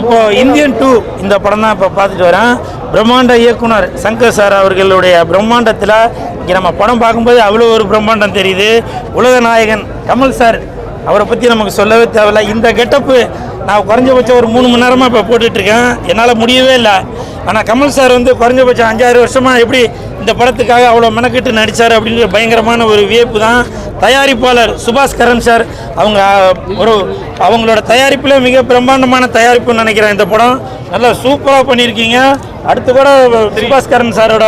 இப்போ Indian two இந்த படம் தான் இப்போ பார்த்துட்டு வரேன் பிரம்மாண்ட இயக்குனர் சங்கர் சார் அவர்களுடைய பிரம்மாண்டத்தில் இங்கே நம்ம படம் பார்க்கும்போது அவ்வளோ ஒரு பிரம்மாண்டம் தெரியுது உலக நாயகன் கமல் சார் அவரை பற்றி நமக்கு சொல்லவே தேவையில்லை இந்த கெட்டப்பு நான் குறைஞ்சபட்சம் ஒரு மூணு மணி நேரமாக இப்போ போட்டுட்ருக்கேன் என்னால் முடியவே இல்லை ஆனால் கமல் சார் வந்து குறைஞ்சபட்சம் அஞ்சாறு வருஷமாக எப்படி இந்த படத்துக்காக அவ்வளோ மெனக்கெட்டு நடித்தார் அப்படின்ற பயங்கரமான ஒரு வியப்பு தான் தயாரிப்பாளர் சுபாஷ் கரன் சார். அவங்க ஒரு அவங்களோட தயாரிப்பில் மிக பிரம்மாண்டமான தயாரிப்புன்னு நினைக்கிறேன் இந்த படம். நல்லா சூப்பராக பண்ணியிருக்கீங்க. அடுத்து கூட சுபாஷ் கரன் சாரோட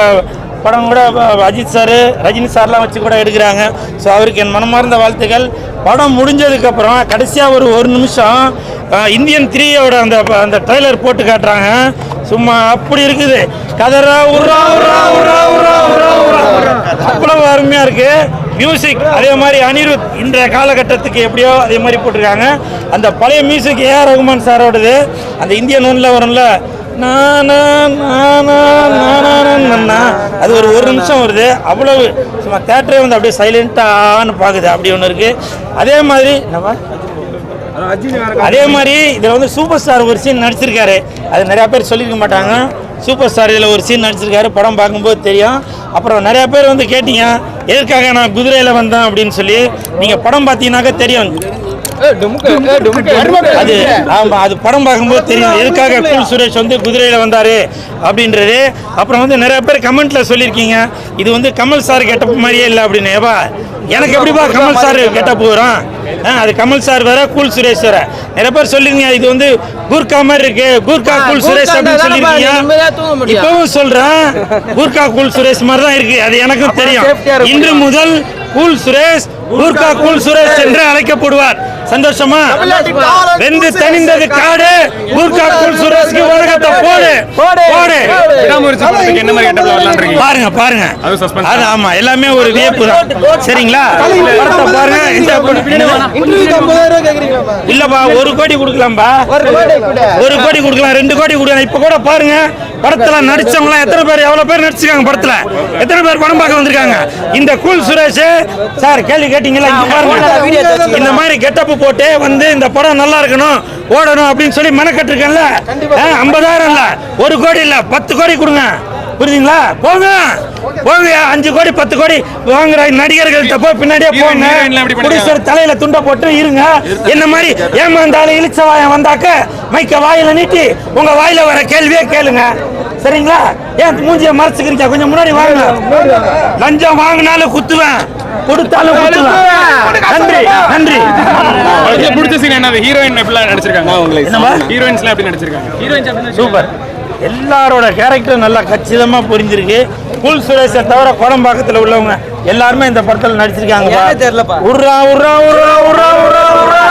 படம் கூட அஜித் சார் ரஜினி சார்லாம் வச்சு கூட எடுக்கிறாங்க. ஸோ அவருக்கு என் மனமார்ந்த வாழ்த்துக்கள். படம் முடிஞ்சதுக்கப்புறம் கடைசியாக ஒரு ஒரு நிமிஷம் இந்தியன் த்ரீயோட அந்த அந்த ட்ரைலர் போட்டு காட்டுறாங்க. சும்மா அப்படி இருக்குது. கதறா உரா உரா உரா உரா உரா உரா அவ்வளவு அருமையாக இருக்குது மியூசிக் அதே மாதிரி அனிருத் இன்றைய காலகட்டத்துக்கு எப்படியோ அதே மாதிரி போட்டிருக்காங்க. அந்த பழைய மியூசிக் ஏஆர் ரகுமான் சாரோடது அந்த இந்திய நூனில் வரும்ல அது ஒரு ஒரு நிமிஷம் வருது. அவ்வளவு சும்மா தேட்டரே வந்து அப்படியே சைலண்ட்டான்னு பார்க்குது. அப்படி ஒன்று இருக்குது அதே மாதிரி நம்ம அதே மாதிரி இதில் வந்து சூப்பர் ஸ்டார் ஒரு சீன் நடிச்சிருக்காரு. அது நிறையா பேர் சொல்லியிருக்க மாட்டாங்க. சூப்பர் ஸ்டார் இதில் ஒரு சீன் நடிச்சிருக்காரு. படம் பார்க்கும்போது தெரியும். அப்புறம் நிறையா பேர் வந்து கேட்டீங்க எதற்காக நான் குதிரையில் வந்தேன் அப்படின்னு சொல்லி நீங்கள் படம் பார்த்தீங்கன்னாக்கா தெரியும். அது ஆமா அது படம் பார்க்கும்போது தெரியும். எதுக்காக கூல் சுரேஷ் வந்து குதிரையில வந்தாரு அப்படின்றது. அப்புறம் வந்து நிறைய பேர் கமெண்ட்ல சொல்லியிருக்கீங்க. இது வந்து கமல் சார் கெட்டப் மாதிரியே இல்லை அப்படின்னு. ஏவா எனக்கு எப்படிப்பா கமல் சார் கெட்டப் வரும் ஆ, அது கமல் சார் வேற கூல் சுரேஷ் வேற. நிறைய பேர் சொல்லிருங்க இது வந்து கூர்க்கா மாதிரி இருக்கு. கூர்க்கா கூல் சுரேஷ் அப்படின்னு சொல்லியிருக்கீங்க இப்பவும் சொல்றேன். கூர்க்கா கூல் சுரேஷ் மாதிரி தான் இருக்கு. அது எனக்கும் தெரியும். இன்று முதல் கூல் சுரேஷ் கூர்க்கா கூல் சுரேஷ் என்று அழைக்கப்படுவார். சந்தோஷமா? வெந்து தணிந்தது காடு கூர்க்கா கூல் சுரேஷ்க்கு வணக்கத்தை போடு போடு என்ன மாதிரி பாருங்க பாருங்க. அது ஆமா எல்லாமே ஒரு வியப்பு தான். சரிங்களா? படத்தை பாருங்க இந்த இல்லப்பா ஒரு கோடி கொடுக்கலாம்பா. ஒரு கோடி கொடுக்கலாம் ரெண்டு கோடி கொடுக்கலாம். இப்ப கூட பாருங்க படத்துல நடிச்சவங்க எத்தனை பேர் எவ்வளவு பேர் நடிச்சிருக்காங்க படத்துல? எத்தனை பேர் படம் பார்க்க வந்திருக்காங்க? இந்த கூல் சுரேஷ் சார் கேள்வி கேட்டீங்களா? இங்க பாருங்க. இந்த மாதிரி கெட்டப் போட்டு வந்து இந்த படம் நல்லா இருக்கணும் ஓடணும் அப்படின்னு சொல்லி மெனக்கட்டிருக்கேன்ல. ஐம்பதாயிரம் இல்ல ஒரு கோடி இல்ல பத்து கோடி கொடுங்க. புரியுதுங்களா? போங்க. போங்க அஞ்சு கோடி பத்து கோடி வாங்குற நடிகர்கள்ட்ட போய் பின்னாடியே போங்க? ப்ரொடியூசர் தலையில துண்ட போட்டு இருங்க. என்ன மாதிரி ஏமாந்தாலும் இழிச்ச வாயம் வந்தாக்க மைக்க வாயில நீட்டி உங்க வாயில வர கேள்வியே கேளுங்க. சரிங்களா ஏன் மூஞ்சிய மறைச்சுக்கிறீங்க கொஞ்சம் முன்னாடி வாங்க லஞ்சம் வாங்கினாலும் குத்துவேன் கொடுத்தாலும் நன்றி நன்றி பிடிச்ச சீன் என்னது ஹீரோயின் எப்படிலாம் நடிச்சிருக்காங்க என்னவா? ஹீரோயின்ஸ்லாம் எப்படி நடிச்சிருக்காங்க சூப்பர் எல்லாரோட கேரக்டரும் நல்லா கச்சிதமா புரிஞ்சிருக்கு புல் சுரேஷை தவிர குடம்பாக்கத்தில் உள்ளவங்க எல்லாருமே இந்த படத்தில் நடிச்சிருக்காங்க தெரியலப்பா. உர்ரா உர்ரா உர்ரா உர்ரா உர்ரா உர்ரா